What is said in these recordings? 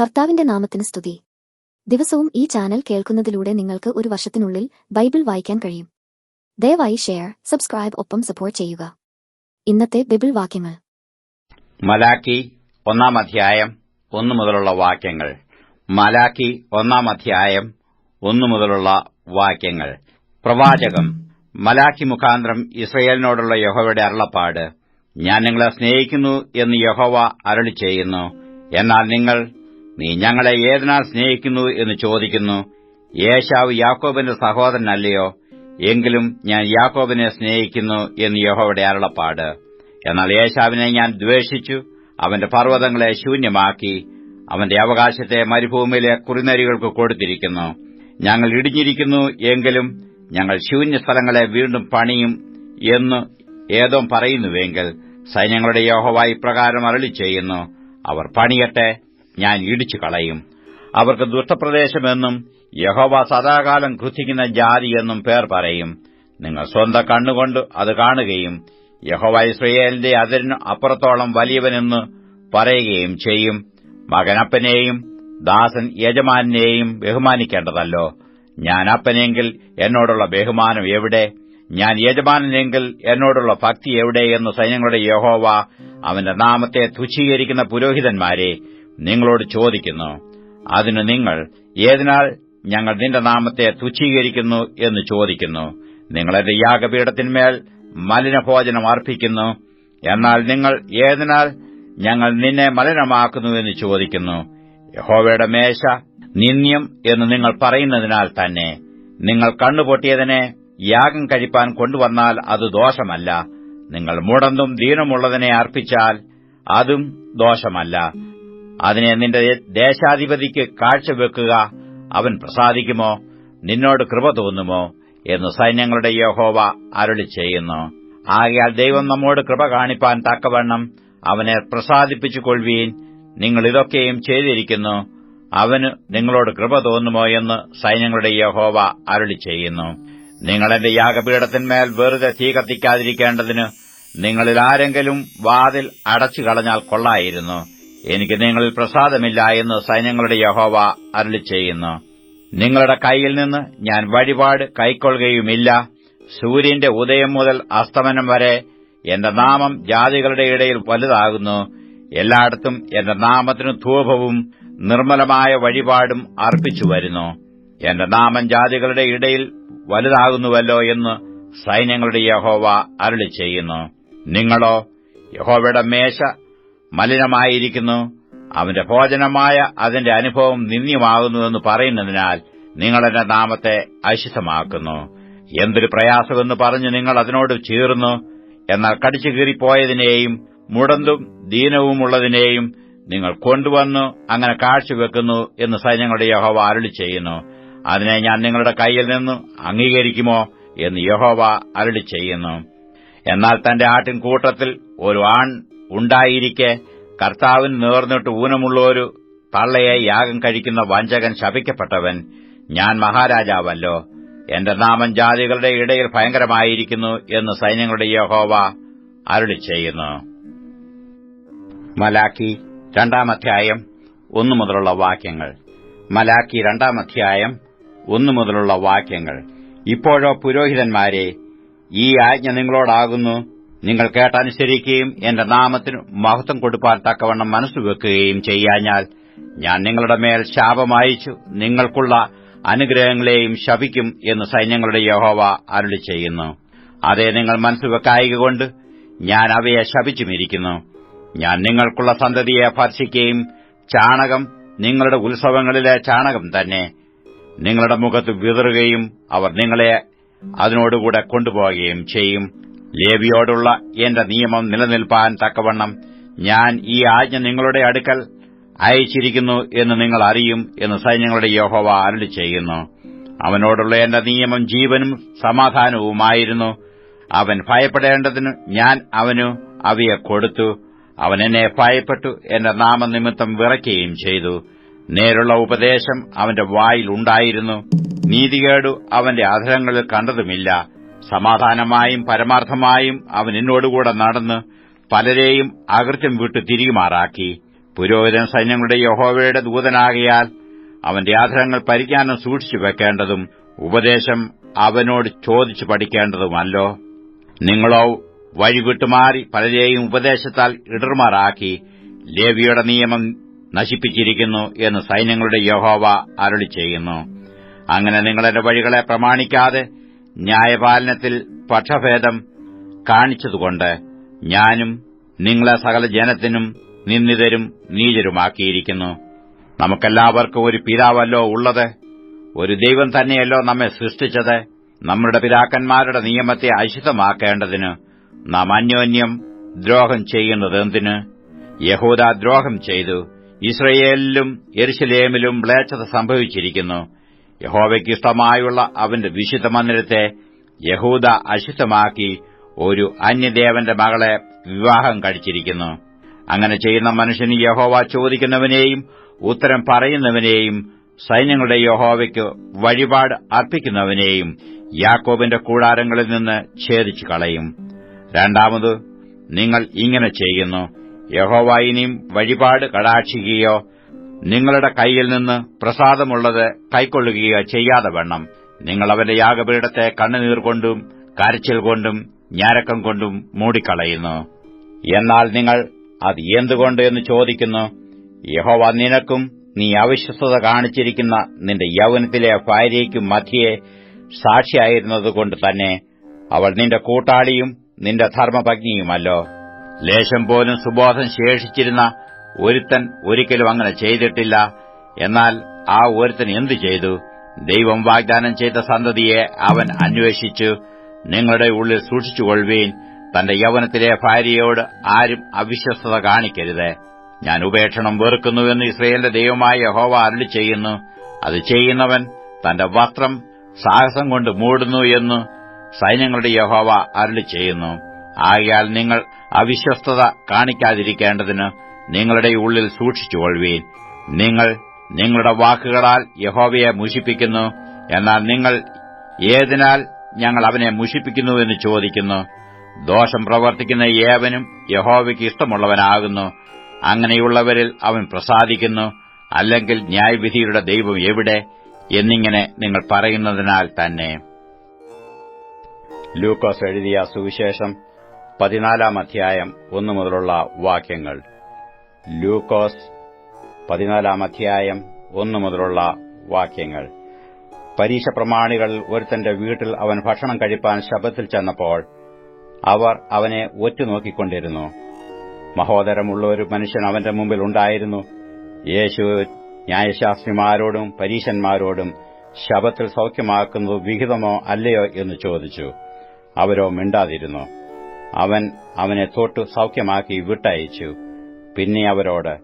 കർത്താവിന്റെ നാമത്തിന് സ്തുതി. ദിവസവും ഈ ചാനൽ കേൾക്കുന്നതിലൂടെ നിങ്ങൾക്ക് ഒരു വർഷത്തിനുള്ളിൽ ബൈബിൾ വായിക്കാൻ കഴിയും. ദയവായി ഷെയർ സബ്സ്ക്രൈബ് ഒപ്പം സപ്പോർട്ട് ചെയ്യുക. ഇന്നത്തെ ബൈബിൾ വാക്യങ്ങൾ. മലാക്കി ഒന്നാം അധ്യായം ഒന്നു മുതലുള്ള വാക്യങ്ങൾ. മലാക്കി ഒന്നാം അധ്യായം ഒന്നു മുതലുള്ള വാക്യങ്ങൾ. പ്രവാചകം മലാക്കി മുഖാന്തരം ഇസ്രയേലിനോടുള്ള യഹോവയുടെ അരുളപ്പാട് ഞാൻ നിങ്ങളെ സ്നേഹിക്കുന്നു എന്ന് യഹോവ അരളി ചെയ്യുന്നു. എന്നാൽ നിങ്ങൾ നീ ഞങ്ങളെ ഏതിനാ സ്നേഹിക്കുന്നു എന്ന് ചോദിക്കുന്നു. യേശാവ് യാക്കോബിന്റെ സഹോദരനല്ലയോ? എങ്കിലും ഞാൻ യാക്കോബിനെ സ്നേഹിക്കുന്നു എന്ന് യഹോവയുടെ അരുളപ്പാട്. എന്നാൽ യേശാവിനെ ഞാൻ ദ്വേഷിച്ചു അവന്റെ പർവതങ്ങളെ ശൂന്യമാക്കി അവന്റെ അവകാശത്തെ മരുഭൂമിയിലെ കുറിനരികൾക്ക് കൊടുത്തിരിക്കുന്നു. ഞങ്ങൾ ഇടിഞ്ഞിരിക്കുന്നു എങ്കിലും ഞങ്ങൾ ശൂന്യ സ്ഥലങ്ങളെ വീണ്ടും പണിയും എന്ന് ഏതോ പറയുന്നുവെങ്കിൽ സൈന്യങ്ങളുടെ യോഹവായി പ്രകാരം അരളി ചെയ്യുന്നു അവർ പണിയട്ടെ ഞാൻ ഇടിച്ചു കളയും. അവർക്ക് ദുഷ്ടപ്രദേശമെന്നും യഹോവ സദാകാലം ക്രുദ്ധിക്കുന്ന ജാതിയെന്നും പേർ പറയും. നിങ്ങൾ സ്വന്തം കണ്ണുകൊണ്ട് അത് കാണുകയും യഹോവ ഇസ്രയേലിന്റെ അതിരിന് അപ്പുറത്തോളം വലിയവനെന്ന് പറയുകയും ചെയ്യും. മകനപ്പനെയും ദാസൻ യജമാനെയും ബഹുമാനിക്കേണ്ടതല്ലോ. ഞാൻ അപ്പനെങ്കിൽ എന്നോടുള്ള ബഹുമാനം എവിടെ? ഞാൻ യജമാനെങ്കിൽ എന്നോടുള്ള ഭക്തി എവിടെ എന്ന് സൈന്യങ്ങളുടെ യഹോവ അവന്റെ നാമത്തെ തുച്ഛീകരിക്കുന്ന പുരോഹിതന്മാരെ നിങ്ങളോട് ചോദിക്കുന്നു. അതിന് നിങ്ങൾ ഏതിനാൽ ഞങ്ങൾ നിന്റെ നാമത്തെ തുച്ഛീകരിക്കുന്നു എന്ന് ചോദിക്കുന്നു. നിങ്ങൾ എന്റെ യാഗപീഠത്തിന്മേൽ മലിനഭോജനം അർപ്പിക്കുന്നു. എന്നാൽ നിങ്ങൾ ഏതിനാൽ ഞങ്ങൾ നിന്നെ മലിനമാക്കുന്നു എന്ന് ചോദിക്കുന്നു. യഹോവയുടെ മേശ നിന്ദ്യം എന്ന് നിങ്ങൾ പറയുന്നതിനാൽ തന്നെ. നിങ്ങൾ കണ്ണുപൊട്ടിയതിനെ യാഗം കഴിപ്പാൻ കൊണ്ടുവന്നാൽ അത് ദോഷമല്ല. നിങ്ങൾ മുടന്തും ദീനമുള്ളതിനെ അർപ്പിച്ചാൽ അതും ദോഷമല്ല. അതിനെ നിന്റെ ദേശാധിപതിക്ക് കാഴ്ചവെക്കുക. അവൻ പ്രസാദിക്കുമോ? നിന്നോട് കൃപ തോന്നുമോ? എന്ന് സൈന്യങ്ങളുടെ യഹോവ അരുളി ചെയ്യുന്നു. ആകയാൽ ദൈവം നമ്മോട് കൃപ കാണിപ്പാൻ തക്കവണ്ണം അവനെ പ്രസാദിപ്പിച്ചു കൊള്ളുവീൻ നിങ്ങൾ ഇതൊക്കെയും ചെയ്തിരിക്കുന്നു. അവന് നിങ്ങളോട് കൃപ തോന്നുമോ എന്ന് സൈന്യങ്ങളുടെ യഹോവ അരുളി ചെയ്യുന്നു. നിങ്ങളെന്റെ യാഗപീഠത്തിന്മേൽ വെറുതെ തീ കത്തിക്കാതിരിക്കേണ്ടതിന് നിങ്ങളിൽ ആരെങ്കിലും വാതിൽ അടച്ചു കളഞ്ഞാൽ കൊള്ളായിരുന്നു. എനിക്ക് നിങ്ങളിൽ പ്രസാദമില്ല എന്ന് സൈന്യങ്ങളുടെ യഹോവ അരുളി ചെയ്യുന്നു. നിങ്ങളുടെ കൈയിൽ നിന്ന് ഞാൻ വഴിപാട് കൈക്കൊള്ളുകയുമില്ല. സൂര്യന്റെ ഉദയം മുതൽ അസ്തമനം വരെ എന്റെ നാമം ജാതികളുടെ ഇടയിൽ വലുതാകുന്നു. എല്ലായിടത്തും എന്റെ നാമത്തിനു ധൂപവും നിർമ്മലമായ വഴിപാടും അർപ്പിച്ചു വരുന്നു. എന്റെ നാമം ജാതികളുടെ ഇടയിൽ വലുതാകുന്നുവല്ലോ എന്ന് സൈന്യങ്ങളുടെ യഹോവ അരുളി ചെയ്യുന്നു. നിങ്ങളോ യഹോവയുടെ മേശ മലിനമായിരിക്കുന്നു. അവന്റെ ഭോജനമായ അതിന്റെ അനുഭവം നിന്ദ്യമാകുന്നുവെന്ന് പറയുന്നതിനാൽ നിങ്ങൾ എന്റെ നാമത്തെ അശുദ്ധമാക്കുന്നു എന്തൊരു പ്രയാസമെന്ന് പറഞ്ഞ് നിങ്ങൾ അതിനോട് ചേർന്നു. എന്നാൽ കടിച്ചു കീറിപ്പോയതിനെയും മുടന്തും ദീനവുമുള്ളതിനെയും നിങ്ങൾ കൊണ്ടുവന്നു അങ്ങനെ കാഴ്ചവെക്കുന്നു എന്ന് സൈന്യങ്ങളുടെ യഹോവ അരുളി ചെയ്യുന്നു. അതിനെ ഞാൻ നിങ്ങളുടെ കയ്യിൽ നിന്ന് അംഗീകരിക്കുമോ എന്ന് യഹോവ അരുളി ചെയ്യുന്നു. എന്നാൽ തന്റെ ആട്ടിൻ കൂട്ടത്തിൽ ഒരു ആൺ ഉണ്ടായിരിക്കെ. കർത്താവിന് നേർന്നിട്ട് ഊനമുള്ളൊരു തള്ളയെ യാഗം കഴിക്കുന്ന വഞ്ചകൻ ശപിക്കപ്പെട്ടവൻ ഞാൻ മഹാരാജാവല്ലോ. എന്റെ നാമം ജാതികളുടെ ഇടയിൽ ഭയങ്കരമായിരിക്കുന്നു എന്ന് സൈന്യങ്ങളുടെ യഹോവ അരുളി ചെയ്യുന്നു. മലാക്കി രണ്ടാമധ്യായം ഒന്നു മുതലുള്ള വാക്യങ്ങൾ. മലാക്കി രണ്ടാമധ്യായം ഒന്നു മുതലുള്ള വാക്യങ്ങൾ. ഇപ്പോഴോ പുരോഹിതന്മാരെ ഈ ആജ്ഞ നിങ്ങളോടാകുന്നു നിങ്ങൾ കേട്ടനുസരിക്കുകയും എന്റെ നാമത്തിന് മഹത്വം കൊടുപ്പാൻ തക്കവണ്ണം മനസ്സുവെക്കുകയും ചെയ്യാഞ്ഞാൽ ഞാൻ നിങ്ങളുടെ മേൽ ശാപമയച്ചു നിങ്ങൾക്കുള്ള അനുഗ്രഹങ്ങളെയും ശപിക്കും എന്ന് സൈന്യങ്ങളുടെ യഹോവ അരുളി ചെയ്യുന്നു. അതേ നിങ്ങൾ മനസ്സുവെക്കായികൊണ്ട് ഞാൻ അവയെ ശപിച്ചുമിരിക്കുന്നു ഞാൻ നിങ്ങൾക്കുള്ള സന്തതിയെ ഭർഷിക്കുകയും ചാണകം നിങ്ങളുടെ ഉത്സവങ്ങളിലെ ചാണകം തന്നെ നിങ്ങളുടെ മുഖത്ത് വിതറുകയും അവർ നിങ്ങളെ അതിനോടുകൂടെ കൊണ്ടുപോവുകയും ചെയ്യും. ലേവിയോടുള്ള എന്റെ നിയമം നിലനിൽപ്പാൻ തക്കവണ്ണം ഞാൻ ഈ ആജ്ഞ നിങ്ങളുടെ അടുക്കൽ അയച്ചിരിക്കുന്നു എന്ന് നിങ്ങൾ അറിയും എന്ന് സൈന്യങ്ങളുടെ യഹോവ അരുളി ചെയ്യുന്നു. അവനോടുള്ള എന്റെ നിയമം ജീവനും സമാധാനവുമായിരുന്നു. അവൻ ഭയപ്പെടേണ്ടതിന് ഞാൻ അവനു അവയെ കൊടുത്തു. അവൻ എന്നെ ഭയപ്പെട്ടു എന്റെ നാമനിമിത്തം വിറയ്ക്കുകയും ചെയ്തു. നേരുള്ള ഉപദേശം അവന്റെ വായിലുണ്ടായിരുന്നു നീതികേടു അവന്റെ അധരങ്ങളിൽ കണ്ടതുമില്ല. സമാധാനമായും പരമാർത്ഥമായും അവൻ എന്നോടുകൂടെ നടന്ന് പലരെയും അകൃത്യം വിട്ട് തിരികുമാറാക്കി പുരോഹിതൻ സൈന്യങ്ങളുടെ യഹോവയുടെ ദൂതനാകിയാൽ അവന്റെ ആധാരങ്ങൾ പരിജ്ഞാനം സൂക്ഷിച്ചു വെക്കേണ്ടതും ഉപദേശം അവനോട് ചോദിച്ചു പഠിക്കേണ്ടതുമല്ലോ. നിങ്ങളോ വഴിവിട്ടുമാറി പലരെയും ഉപദേശത്താൽ ഇടർമാറാക്കി ലേവിയുടെ നിയമം നശിപ്പിച്ചിരിക്കുന്നു എന്ന് സൈന്യങ്ങളുടെ യഹോവ അരളി ചെയ്യുന്നു അങ്ങനെ നിങ്ങളെന്റെ വഴികളെ പ്രമാണിക്കാതെ ന്യായപാലനത്തിൽ പക്ഷഭേദം കാണിച്ചതുകൊണ്ട് ഞാനും നിങ്ങളെ സകല ജനത്തിനും നിന്ദിതരും നീചരുമാക്കിയിരിക്കുന്നു. നമുക്കെല്ലാവർക്കും ഒരു പിതാവല്ലോ ഉള്ളത്. ഒരു ദൈവം തന്നെയല്ലോ നമ്മെ സൃഷ്ടിച്ചത്. നമ്മുടെ പിതാക്കന്മാരുടെ നിയമത്തെ അശുദ്ധമാക്കേണ്ടതിന് നാം അന്യോന്യം ദ്രോഹം ചെയ്യുന്നതെന്തിന്? യഹൂദ ദ്രോഹം ചെയ്തു. ഇസ്രയേലിലും എരുശലേമിലും മ്ലേച്ഛത സംഭവിച്ചിരിക്കുന്നു. യഹോവയ്ക്ക് ഇഷ്ടമായുള്ള അവന്റെ വിശുദ്ധ മന്ദിരത്തെ യഹൂദ അശുദ്ധമാക്കി ഒരു അന്യദേവന്റെ മകളെ വിവാഹം കഴിച്ചിരിക്കുന്നു. അങ്ങനെ ചെയ്യുന്ന മനുഷ്യന് യഹോവ ചോദിക്കുന്നവനെയും ഉത്തരം പറയുന്നവനെയും സൈന്യങ്ങളുടെ യഹോവയ്ക്ക് വഴിപാട് അർപ്പിക്കുന്നവനെയും യാക്കോബിന്റെ കൂടാരങ്ങളിൽ നിന്ന് ഛേദിച്ചു കളയും. രണ്ടാമത് നിങ്ങൾ ഇങ്ങനെ ചെയ്യുന്നു. യഹോവ ഇനിയും വഴിപാട് കടാക്ഷിക്കുകയോ നിങ്ങളുടെ കൈയിൽ നിന്ന് പ്രസാദമുള്ളത് കൈക്കൊള്ളുകയോ ചെയ്യാതെ വേണം നിങ്ങൾ അവന്റെ യാഗപീഠത്തെ കണ്ണുനീർ കൊണ്ടും കരച്ചിൽ കൊണ്ടും ഞാരക്കം കൊണ്ടും മൂടിക്കളയുന്നു. എന്നാൽ നിങ്ങൾ അത് എന്തുകൊണ്ട് എന്ന് ചോദിക്കുന്നു. യഹോവ നിനക്കും നീ അവിശ്വസത കാണിച്ചിരിക്കുന്ന നിന്റെ യൗവനത്തിലെ ഭാര്യയ്ക്കും മധ്യയെ സാക്ഷിയായിരുന്നതുകൊണ്ട് തന്നെ അവൾ നിന്റെ കൂട്ടാളിയും നിന്റെ ധർമ്മപത്നിയുമല്ലോ ലേശം പോലും സുബോധം ശേഷിച്ചിരുന്ന ഒരുത്തൻ ഒരിക്കലും അങ്ങനെ ചെയ്തിട്ടില്ല. എന്നാൽ ആ ഒരുത്തൻ എന്തു ചെയ്തു? ദൈവം വാഗ്ദാനം ചെയ്ത സന്തതിയെ അവൻ അന്വേഷിച്ചു. നിങ്ങളുടെ ഉള്ളിൽ സൂക്ഷിച്ചുകൊള്ളുവീൻ. തന്റെ യൗവനത്തിലെ ഭാര്യയോട് ആരും അവിശ്വസ്തത കാണിക്കരുത്. ഞാൻ ഉപേക്ഷണം വെറുക്കുന്നുവെന്ന് ഇസ്രയേലിന്റെ ദൈവമായ ഹോവ അരുളി ചെയ്യുന്നു. അത് ചെയ്യുന്നവൻ തന്റെ വസ്ത്രം സാഹസം കൊണ്ട് മൂടുന്നു എന്ന് സൈന്യങ്ങളുടെ യഹോവ അരുളി ചെയ്യുന്നു. ആകയാൽ നിങ്ങൾ അവിശ്വസ്തത കാണിക്കാതിരിക്കേണ്ടതിന് നിങ്ങളുടെ ഉള്ളിൽ സൂക്ഷിച്ചുകൊള്ളുവീൻ നിങ്ങൾ നിങ്ങളുടെ വാക്കുകളാൽ യഹോവയെ മുഷിപ്പിക്കുന്നു. എന്നാൽ നിങ്ങൾ ഏതിനാൽ ഞങ്ങൾ അവനെ മുഷിപ്പിക്കുന്നുവെന്ന് ചോദിക്കുന്നു. ദോഷം പ്രവർത്തിക്കുന്ന ഏവനും യഹോവയ്ക്ക് ഇഷ്ടമുള്ളവനാകുന്നു. അങ്ങനെയുള്ളവരിൽ അവൻ പ്രസാദിക്കുന്നു. അല്ലെങ്കിൽ ന്യായവിധിയുടെ ദൈവം എവിടെ? എന്നിങ്ങനെ നിങ്ങൾ പറയുന്നതിനാൽ തന്നെ. ലൂക്കോസ് എഴുതിയ സുവിശേഷം പതിനാലാം അധ്യായം ഒന്നു മുതലുള്ള വാക്യങ്ങൾ. ലൂക്കോസ് പതിനാലാം അധ്യായം ഒന്നു മുതലുള്ള വാക്യങ്ങൾ. പരീക്ഷ പ്രമാണികൾ ഒരുത്തന്റെ വീട്ടിൽ അവൻ ഭക്ഷണം കഴിപ്പാൻ ശബത്തിൽ ചെന്നപ്പോൾ അവർ അവനെ ഒറ്റുനോക്കിക്കൊണ്ടിരുന്നു. മഹോദരമുള്ള ഒരു മനുഷ്യൻ അവന്റെ മുമ്പിൽ ഉണ്ടായിരുന്നു. യേശു ന്യായശാസ്ത്രിമാരോടും പരീശന്മാരോടും ശബത്തിൽ സൌഖ്യമാക്കുന്നത് വിഹിതമോ അല്ലയോ എന്ന് ചോദിച്ചു. അവരോ മിണ്ടാതിരുന്നു. അവൻ അവനെ തൊട്ടു സൌഖ്യമാക്കി വിട്ടയച്ചു. പിന്നെ അവരോട്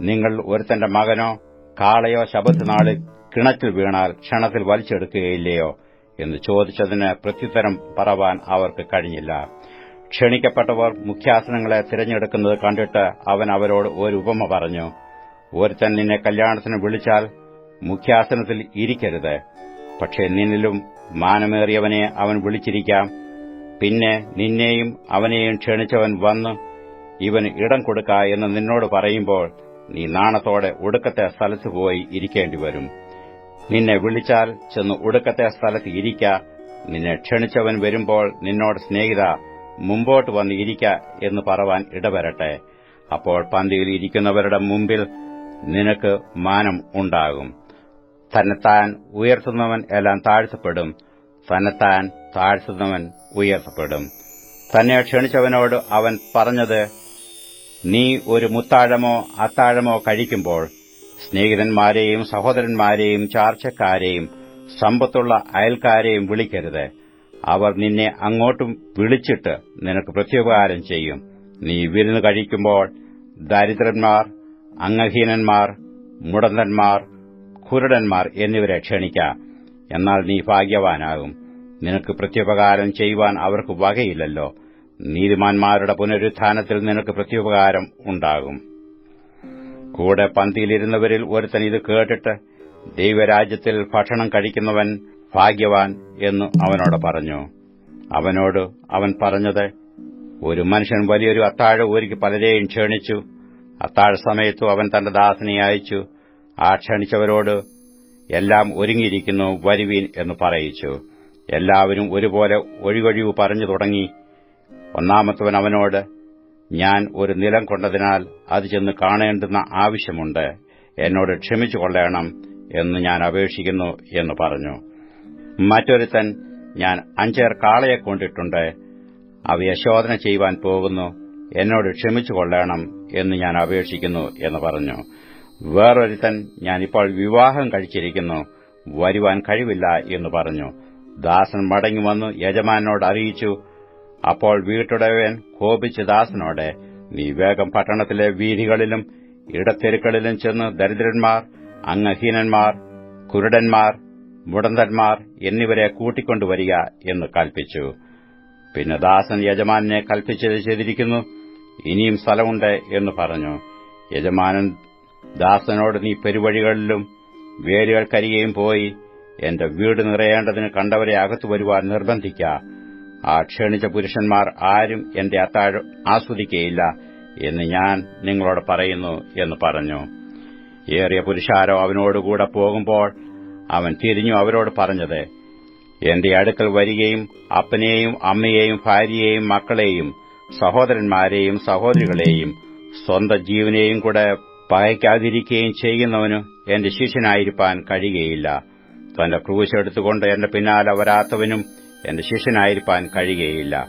നിങ്ങൾ ഒരുത്തന്റെ മകനോ കാളയോ ശബത്ത് നാളിൽ കിണറ്റിൽ വീണാൽ ക്ഷണത്തിൽ വലിച്ചെടുക്കുകയില്ലയോ? എന്ന് ചോദിച്ചതിന് പ്രത്യുത്തരം പറവാൻ അവർക്ക് കഴിഞ്ഞില്ല. ക്ഷണിക്കപ്പെട്ടവർ മുഖ്യാസനങ്ങളെ തിരഞ്ഞെടുക്കുന്നത് കണ്ടിട്ട് അവൻ അവരോട് ഒരു ഉപമ പറഞ്ഞു ഒരുത്തൻ നിന്നെ കല്യാണത്തിന് വിളിച്ചാൽ മുഖ്യാസനത്തിൽ ഇരിക്കരുത്. പക്ഷേ നിന്നിലും മാനമേറിയവനെ അവൻ വിളിച്ചിരിക്കാം. പിന്നെ നിന്നെയും അവനെയും ക്ഷണിച്ചവൻ വന്ന് ഇവന് ഇടം കൊടുക്ക എന്ന് നിന്നോട് പറയുമ്പോൾ നീ നാണത്തോടെ ഒടുക്കത്തെ സ്ഥലത്ത് പോയി ഇരിക്കേണ്ടി വരും. നിന്നെ വിളിച്ചാൽ ചെന്ന് ഒടുക്കത്തെ സ്ഥലത്ത് ഇരിക്ക. നിന്നെ ക്ഷണിച്ചവൻ വരുമ്പോൾ നിന്നോട് സ്നേഹിത മുമ്പോട്ട് വന്ന് ഇരിക്ക എന്ന് പറവാൻ ഇടവരട്ടെ. അപ്പോൾ പന്തിയിൽ ഇരിക്കുന്നവരുടെ മുമ്പിൽ നിനക്ക് മാനം ഉണ്ടാകും. തന്നെത്താൻ ഉയർത്തുന്നവൻ എല്ലാം താഴ്ത്തപ്പെടും. തന്നെത്താൻ താഴ്ത്തുന്നവൻ ഉയർത്തപ്പെടും. തന്നെ ക്ഷണിച്ചവനോട് അവൻ പറഞ്ഞത് നീ ഒരു മുത്താഴമോ അത്താഴമോ കഴിക്കുമ്പോൾ സ്നേഹിതന്മാരെയും സഹോദരന്മാരെയും ചാർച്ചക്കാരെയും സമ്പത്തുള്ള അയൽക്കാരെയും വിളിക്കരുത്. അവർ നിന്നെ അങ്ങോട്ടും വിളിച്ചിട്ട് നിനക്ക് പ്രത്യുപകാരം ചെയ്യും. നീ വിരുന്ന് കഴിക്കുമ്പോൾ ദരിദ്രന്മാർ അംഗഹീനന്മാർ മുടന്തന്മാർ കുരുടന്മാർ എന്നിവരെ ക്ഷണിക്കാം. എന്നാൽ നീ ഭാഗ്യവാനാകും. നിനക്ക് പ്രത്യുപകാരം ചെയ്യുവാൻ അവർക്ക് വകയില്ലല്ലോ. നീതിമാന്മാരുടെ പുനരുത്ഥാനത്തിൽ നിനക്ക് പ്രത്യുപകാരം ഉണ്ടാകും. കൂടെ പന്തിയിലിരുന്നവരിൽ ഒരുത്തൻ ഇത് കേട്ടിട്ട് ദൈവരാജ്യത്തിൽ ഭക്ഷണം കഴിക്കുന്നവൻ ഭാഗ്യവാൻ എന്ന് അവനോട് പറഞ്ഞു. അവനോട് അവൻ പറഞ്ഞത് ഒരു മനുഷ്യൻ വലിയൊരു അത്താഴ ഊരിക്ക് പലരെയും ക്ഷണിച്ചു. അത്താഴ സമയത്തു അവൻ തന്റെ ദാസനെ അയച്ചു. ആ ക്ഷണിച്ചവരോട് എല്ലാം ഒരുങ്ങിയിരിക്കുന്നു വരുവീൻ എന്ന് പറയിച്ചു. എല്ലാവരും ഒരുപോലെ ഒഴിവഴിവ് പറഞ്ഞു തുടങ്ങി. ഒന്നാമത്തവൻ അവനോട് ഞാൻ ഒരു നിലം കൊണ്ടതിനാൽ അത് ചെന്ന് കാണേണ്ടുന്ന ആവശ്യമുണ്ട്. എന്നോട് ക്ഷമിച്ചു കൊള്ളണം എന്ന് ഞാൻ അപേക്ഷിക്കുന്നു എന്ന് പറഞ്ഞു. മറ്റൊരുത്തൻ ഞാൻ അഞ്ചേർ കാളയെ കൊണ്ടിട്ടുണ്ട്. അവയെ ശോധന ചെയ്യുവാൻ പോകുന്നു. എന്നോട് ക്ഷമിച്ചു കൊള്ളണം എന്ന് ഞാൻ അപേക്ഷിക്കുന്നു എന്ന് പറഞ്ഞു. വേറൊരുത്തൻ ഞാനിപ്പോൾ വിവാഹം കഴിച്ചിരിക്കുന്നു. വരുവാൻ കഴിവില്ല എന്ന് പറഞ്ഞു. ദാസൻ മടങ്ങി വന്നു യജമാനോട് അറിയിച്ചു അപ്പോൾ വീട്ടുടവൻ കോപിച്ച് ദാസനോട് നീ വേഗം പട്ടണത്തിലെ വീഥികളിലും ഇടത്തെരുക്കളിലും ചെന്ന് ദരിദ്രന്മാർ അംഗഹീനന്മാർ കുരുടന്മാർ മുടന്തന്മാർ എന്നിവരെ കൂട്ടിക്കൊണ്ടുവരിക എന്ന് കൽപ്പിച്ചു. പിന്നെ ദാസൻ യജമാനെ കൽപ്പിച്ചത് ചെയ്തിരിക്കുന്നു ഇനിയും സ്ഥലമുണ്ട് എന്ന് പറഞ്ഞു. യജമാനൻ ദാസനോട് നീ പെരുവഴികളിലും വേരുകൾക്കരികെയും പോയി എന്റെ വീട് നിറയേണ്ടതിന് കണ്ടവരെ അകത്തു വരുവാൻ നിർബന്ധിക്ക ആ ക്ഷണിച്ച പുരുഷന്മാർ ആരും എന്റെ അത്താഴം ആസ്വദിക്കയില്ല എന്ന് ഞാൻ നിങ്ങളോട് പറയുന്നു എന്ന് പറഞ്ഞു. ഏറിയ പുരുഷാരോ അവനോടുകൂടെ പോകുമ്പോൾ അവൻ തിരിഞ്ഞു അവരോട് പറഞ്ഞത് എന്റെ അടുക്കൽ വരികയും അപ്പനെയും അമ്മയെയും ഭാര്യയെയും മക്കളെയും സഹോദരന്മാരെയും സഹോദരികളെയും സ്വന്തം ജീവനെയും കൂടെ പകയ്ക്കാതിരിക്കുകയും ചെയ്യുന്നവന് എന്റെ ശിഷ്യനായിരിക്കാൻ കഴിയുകയില്ല. തന്റെ ക്രൂശ് എടുത്തുകൊണ്ട് എന്റെ പിന്നാലെ വരാത്തവനും എന്റെ ശിഷ്യനായിരിക്കാൻ കഴിയുകയില്ല.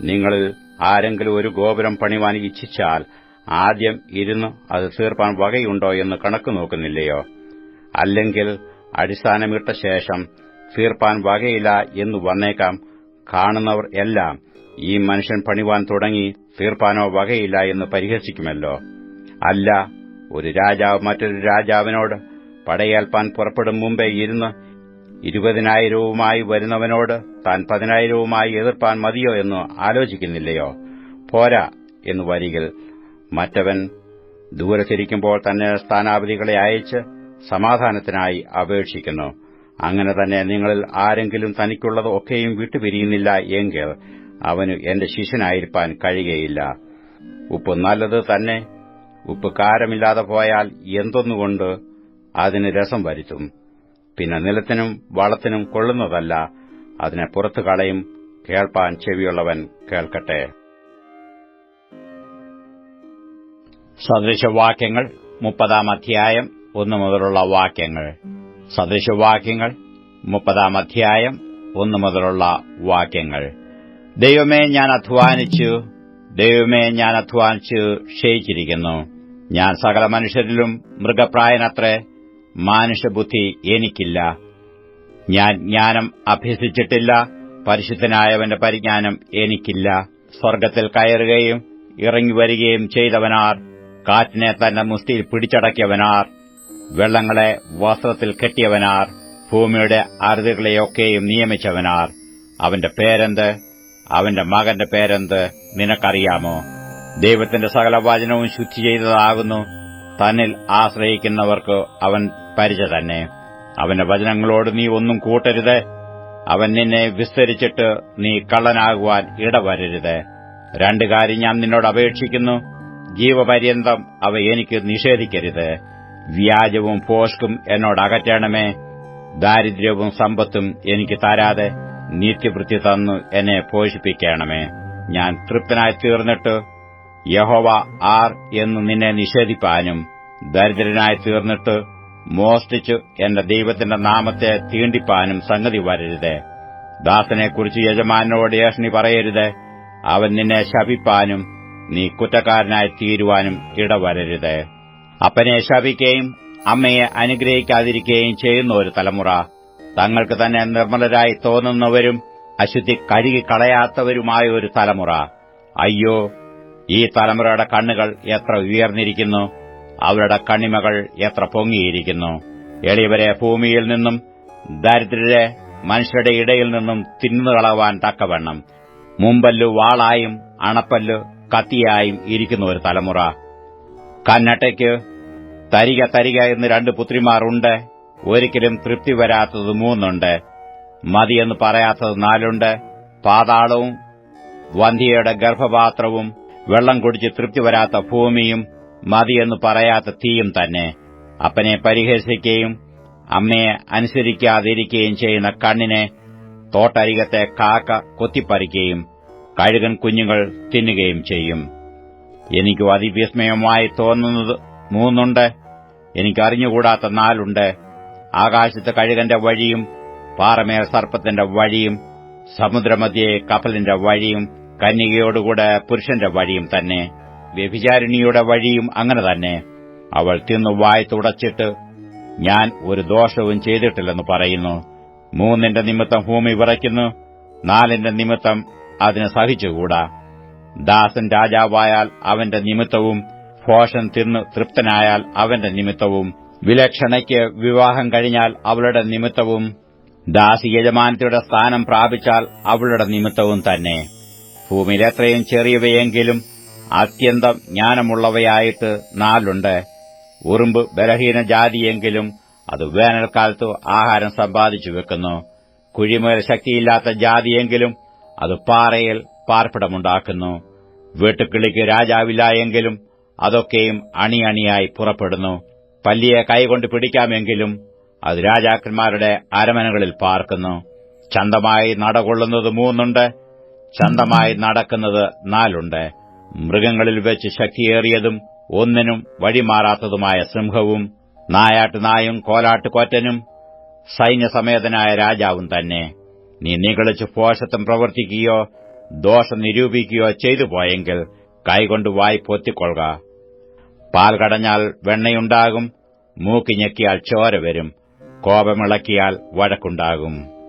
നിങ്ങളിൽ ആരെങ്കിലും ഒരു ഗോപുരം പണിവാൻ ഇച്ഛിച്ചാൽ ആദ്യം ഇരുന്ന് അത് തീർപ്പാൻ വകയുണ്ടോ എന്ന് കണക്ക് നോക്കുന്നില്ലയോ? അല്ലെങ്കിൽ അടിസ്ഥാനമിട്ട ശേഷം തീർപ്പാൻ വകയില്ല എന്ന് വന്നേക്കാം. കാണുന്നവർ എല്ലാം ഈ മനുഷ്യൻ പണിവാൻ തുടങ്ങി തീർപ്പാനോ വകയില്ല എന്ന് പരിഹസിക്കുമല്ലോ. അല്ല ഒരു രാജാവ് മറ്റൊരു രാജാവിനോട് പടയേൽപ്പാൻ പുറപ്പെടും മുമ്പേ ഇരുന്ന് ഇരുപതിനായിരവുമായി വരുന്നവനോട് താൻ പതിനായിരവുമായി എതിർപ്പാൻ മതിയോ എന്ന് ആലോചിക്കുന്നില്ലയോ? പോരാ എന്ന് വരികിൽ മറ്റവൻ ദൂരത്തിരിക്കുമ്പോൾ തന്നെ സ്ഥാനാപതികളെ അയച്ച് സമാധാനത്തിനായി അപേക്ഷിക്കുന്നു. അങ്ങനെ തന്നെ നിങ്ങളിൽ ആരെങ്കിലും തനിക്കുള്ളത് ഒക്കെയും വിട്ടുപിരിയുന്നില്ല എങ്കിൽ അവന് എന്റെ ശിഷ്യനായിരിക്കാൻ കഴിയുകയില്ല. ഉപ്പ് നല്ലത് തന്നെ. ഉപ്പ് കാരമില്ലാതെ പോയാൽ എന്തൊന്നുകൊണ്ട് അതിന് രസം വരുത്തും? പിന്നെ നിലത്തിനും വളത്തിനും കൊള്ളുന്നതല്ല. അതിനെ പുറത്തു കളയും. കേൾപ്പാൻ ചെവിയുള്ളവൻ കേൾക്കട്ടെ. സദൃശവാക്യങ്ങൾ മുപ്പതാം അധ്യായം ഒന്നു മുതലുള്ള വാക്യങ്ങൾ. സദൃശവാക്യങ്ങൾ മുപ്പതാം അധ്യായം ഒന്നു മുതലുള്ള വാക്യങ്ങൾ. ദൈവമേ ഞാൻ അധ്വാനിച്ചു. ദൈവമേ ഞാൻ അധ്വാനിച്ചു. ക്ഷയിച്ചിരിക്കുന്നു. ഞാൻ സകല മനുഷ്യരിലും മൃഗപ്രായനത്രേ. മാനുഷബുദ്ധി എനിക്കില്ല. ഞാൻ ജ്ഞാനം അഭ്യസിച്ചിട്ടില്ല. പരിശുദ്ധനായവന്റെ പരിജ്ഞാനം എനിക്കില്ല. സ്വർഗത്തിൽ കയറുകയും ഇറങ്ങി വരികയും ചെയ്തവനാർ കാറ്റിനെ തന്റെ മുസ്തിയിൽ പിടിച്ചടക്കിയവനാർ വെള്ളങ്ങളെ വസ്ത്രത്തിൽ കെട്ടിയവനാർ ഭൂമിയുടെ അറുതികളെയൊക്കെയും നിയമിച്ചവനാർ. അവന്റെ പേരെന്ത്? അവന്റെ മകന്റെ പേരെന്ത്? നിനക്കറിയാമോ? ദൈവത്തിന്റെ സകല വചനവും ശുദ്ധി ചെയ്തതാകുന്നു. തന്നിൽ ആശ്രയിക്കുന്നവർക്ക് അവൻ പരിച തന്നെ. അവന്റെ വചനങ്ങളോട് നീ ഒന്നും കൂട്ടരുത്. അവൻ നിന്നെ വിസ്തരിച്ചിട്ട് നീ കള്ളനാകുവാൻ ഇടവരരുത്. രണ്ടു കാര്യം ഞാൻ നിന്നോട് അപേക്ഷിക്കുന്നു. ജീവപര്യന്തം അവ എനിക്ക് നിഷേധിക്കരുത്. വ്യാജവും പോഷ്കും എന്നോട് അകറ്റണമേ. ദാരിദ്ര്യവും സമ്പത്തും എനിക്ക് തരാതെ നിത്യവൃത്തി തന്നു എന്നെ പോഷിപ്പിക്കണമേ. ഞാൻ തൃപ്തനായി തീർന്നിട്ട് യഹോവ ആർ എന്ന് നിന്നെ നിഷേധിപ്പാനും ദരിദ്രനായി തീർന്നിട്ട് മോഷ്ടിച്ചു എന്റെ ദൈവത്തിന്റെ നാമത്തെ തീണ്ടിപ്പാനും സംഗതി വരരുത്. ദാസനെക്കുറിച്ച് യജമാനോട് ഏഷണി പറയരുത്. അവൻ നിന്നെ ശപിപ്പാനും നീ കുറ്റക്കാരനായി തീരുവാനും ഇടവരരുത്. അപ്പനെ ശപിക്കുകയും അമ്മയെ അനുഗ്രഹിക്കാതിരിക്കുകയും ചെയ്യുന്ന ഒരു തലമുറ. തങ്ങൾക്ക് തന്നെ നിർമ്മലരായി തോന്നുന്നവരും അശുദ്ധി കഴുകിക്കളയാത്തവരുമായ ഒരു തലമുറ. അയ്യോ ഈ തലമുറയുടെ കണ്ണുകൾ എത്ര ഉയർന്നിരിക്കുന്നു. അവരുടെ കണ്ണിമകൾ എത്ര പൊങ്ങിയിരിക്കുന്നു. എളിയവരെ ഭൂമിയിൽ നിന്നും ദരിദ്രരെ മനുഷ്യരുടെ ഇടയിൽ നിന്നും തിന്നുകളവാൻ തക്കവണ്ണം. മുമ്പല്ലു വാളായും അണപ്പല്ലു കത്തിയായും ഇരിക്കുന്ന ഒരു തലമുറ. കന്നട്ടയ്ക്ക് തരിക തരിക എന്ന് രണ്ട് പുത്രിമാരുണ്ട് ഒരിക്കലും തൃപ്തി വരാത്തത് മൂന്നുണ്ട്. മതിയെന്ന് പറയാത്തത് നാലുണ്ട്. പാതാളവും വന്ധ്യയുടെ ഗർഭപാത്രവും വെള്ളം കുടിച്ച് തൃപ്തി വരാത്ത ഭൂമിയും മതിയെന്ന് പറയാത്ത തീയും തന്നെ. അപ്പനെ പരിഹസിക്കുകയും അമ്മയെ അനുസരിക്കാതിരിക്കുകയും ചെയ്യുന്ന കണ്ണിനെ തോട്ടരികത്തെ കാക്ക കൊത്തിപ്പറിക്കുകയും കഴുകൻ കുഞ്ഞുങ്ങൾ തിന്നുകയും ചെയ്യും. എനിക്ക് അതിവിസ്മയമായി തോന്നുന്നത് മൂന്നുണ്ട്. എനിക്കറിഞ്ഞുകൂടാത്ത നാലുണ്ട്. ആകാശത്ത് കഴുകന്റെ വഴിയും പാറമേൽ സർപ്പത്തിന്റെ വഴിയും സമുദ്രമധ്യേ കപ്പലിന്റെ വഴിയും കന്യകയോടുകൂടെ പുരുഷന്റെ വഴിയും തന്നെ. വ്യഭിചാരിണിയുടെ വഴിയും അങ്ങനെ തന്നെ. അവൾ തിന്നു വായ് തുടച്ചിട്ട് ഞാൻ ഒരു ദോഷവും ചെയ്തിട്ടില്ലെന്ന് പറയുന്നു. മൂന്നിന്റെ നിമിത്തം ഭൂമി വിറയ്ക്കുന്നു നാലിന്റെ നിമിത്തം അതിന് സഹിച്ചുകൂടാ. ദാസൻ രാജാവായാൽ അവന്റെ നിമിത്തവും ഭോഷൻ തിന്ന് തൃപ്തനായാൽ അവന്റെ നിമിത്തവും വിലക്ഷണയ്ക്ക് വിവാഹം കഴിഞ്ഞാൽ അവളുടെ നിമിത്തവും ദാസി യജമാനത്തിയുടെ സ്ഥാനം പ്രാപിച്ചാൽ അവളുടെ നിമിത്തവും തന്നെ. ഭൂമിയിൽ എത്രയും ചെറിയവയെങ്കിലും അത്യന്തം ജ്ഞാനമുള്ളവയായിട്ട് നാലുണ്ട്. ഉറുമ്പ് ബലഹീന ജാതിയെങ്കിലും അത് വേനൽക്കാലത്ത് ആഹാരം സമ്പാദിച്ചു വെക്കുന്നു. കുഴിമേൽ ശക്തിയില്ലാത്ത ജാതിയെങ്കിലും അത് പാറയിൽ പാർപ്പിടമുണ്ടാക്കുന്നു. വീട്ടുകിളിക്ക് രാജാവില്ല എങ്കിലും അതൊക്കെയും അണിയണിയായി പുറപ്പെടുന്നു. പല്ലിയെ കൈകൊണ്ട് പിടിക്കാമെങ്കിലും അത് രാജാക്കന്മാരുടെ അരമനകളിൽ പാർക്കുന്നു. ചന്തമായി നടകൊള്ളുന്നത് മൂന്നുണ്ട്. ചന്തമായി നടക്കുന്നത് നാലുണ്ട്. മൃഗങ്ങളിൽ വെച്ച് ശക്തിയേറിയതും ഒന്നിനും വഴിമാറാത്തതുമായ സിംഹവും നായാട്ടുനായും കോലാട്ടുകോറ്റനും സൈന്യസമേതനായ രാജാവും തന്നെ. നീ നികളിച്ച് പോഷത്വം പ്രവർത്തിക്കുകയോ ദോഷം നിരൂപിക്കുകയോ ചെയ്തു പോയെങ്കിൽ കൈകൊണ്ട് വായി പൊത്തിക്കൊള്ളുക. പാൽ കടഞ്ഞാൽ വെണ്ണയുണ്ടാകും മൂക്കിഞ്ഞെക്കിയാൽ ചോര വരും കോപമിളക്കിയാൽ വഴക്കുണ്ടാകും.